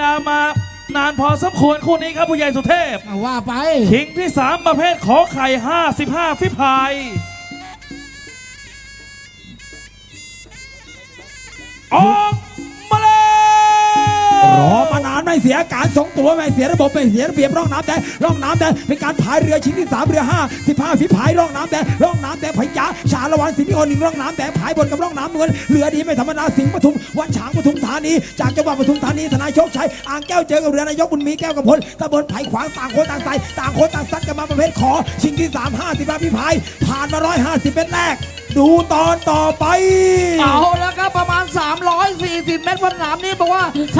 ลามานานพอสมควรคู่นี้ครับผู้ใหญ่สุเทพเอาว่าไป คิงที่ 3 ประเภทขอไข่ 55 ฟิพาย ออก เสียการทรงตัวไม่เสียระบบไม่เสียระเบียบร่องน้ำแดงร่องน้ำแดงเป็นการพายเรือชิ้นที่สามเรือห้าสิบห้าฝีพายร่องน้ำแดงร่องน้ำแดงพญาชาละวันสินิโอหนึ่งร่องน้ำแดงพายบนกับร่องน้ำเงินเรือดีไม่ธรรมดาสิงห์ปทุมวันฉางปทุมธานีจากจังหวัดปทุมธานีทนายโชคชัยอ่างแก้วเจอกับเรือนายกบุญมีแก้วกระพลตำบลไผ่ขวางต่างคนต่างใสต่างคนต่างซัดกันมาประเภทขอชิงที่สามห้าสิบห้าฝีพายผ่านมาร้อยห้าสิบเมตรแรกดูตอนต่อไป เอาแล้วครับประมาณ 340 เมตรสนามนี้บอกว่าส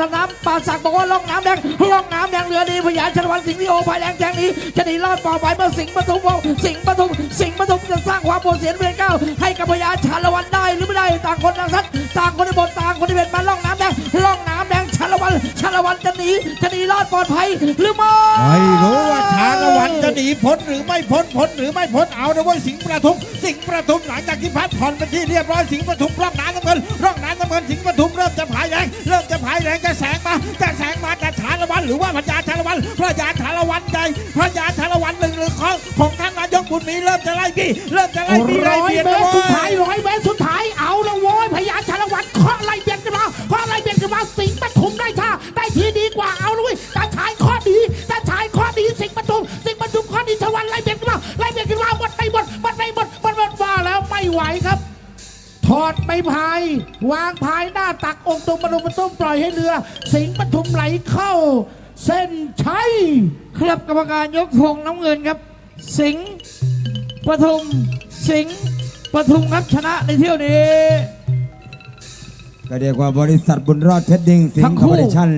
นานๆครับแม่สนามป่าสักบอกว่าล่องน้ำแดงล่องน้ำแดงเรือดีพญาชนวันสิงห์ที่โอภายแดงแจงนี้จะหนีรอดปลอดภัยเมื่อสิงห์ปทุมบอกสิงห์ปทุมสิงห์ปทุมจะสร้างความปวดเสียนเป็นเก้าให้กับพญาชาละวันได้หรือไม่ได้ต่างคนต่างซัดต่างคนในบนต่างคนในเบ็ดมาล่องน้ำแดงล่องน้ำแดงชาละวันชาละวันจะหนีจะหนีรอดปลอดภัยหรือไม่ไม่รู้ว่าชาละวันจะหนีพ้นหรือไม่พ้นพ้นหรือไม่พ้นเอานะเว้ยสิงห์ประทุมสิงห์ประทุมหลังจากที่พัดผ่อนเป็นที่เรียบร้อยสิงห์ประทุมร่องน้ำน้ำเงินร่องน้ำน้ำเงินสิงห์ประทุม หรือว่าพญาชาละวันพระยาชาละวันใจพระยาชาละวันหนึ่งหรือของของท่านนายกบุญมีเริ่มจะไล่บี้เริ่มจะไล่บี้ไล่ร้อยเบียดเมนะตรเว้สุดท้ายยร้อยเมตรสุดท้ายเอาละโว้ยพญาชาละวันเคาะไล่เบียดกันมาเคาะไล่เบียดกันมาสิงห์ปทุมได้ท่าได้ทีดีกว่าเอาเลยตาชายข้อดีตาชายข้อดีสิงห์ปทุมสิงห์ปทุมข้อดีชาวันไล่เบียดกันมาไล่เบียดกันมาหมดไปหมดหมดไปหมดหมดหมดว่าแล้วไม่ไหวครับถ อดไม่พายวางพายหน้าตักองค์ตรงบรมตุ้มปล่อยให้เรือ สิงห์ปทุมไหลเข้า เส้นชัยครับกรรมการยกธงน้ำเงินครับ สิงห์ปทุมสิงห์ปทุมครับชนะในเที่ยวนี้ ก็เรียกว่าบริษัทบุญรอดเพชรดิงสิงทั้งห์คู่คอร์ปอเรชั่น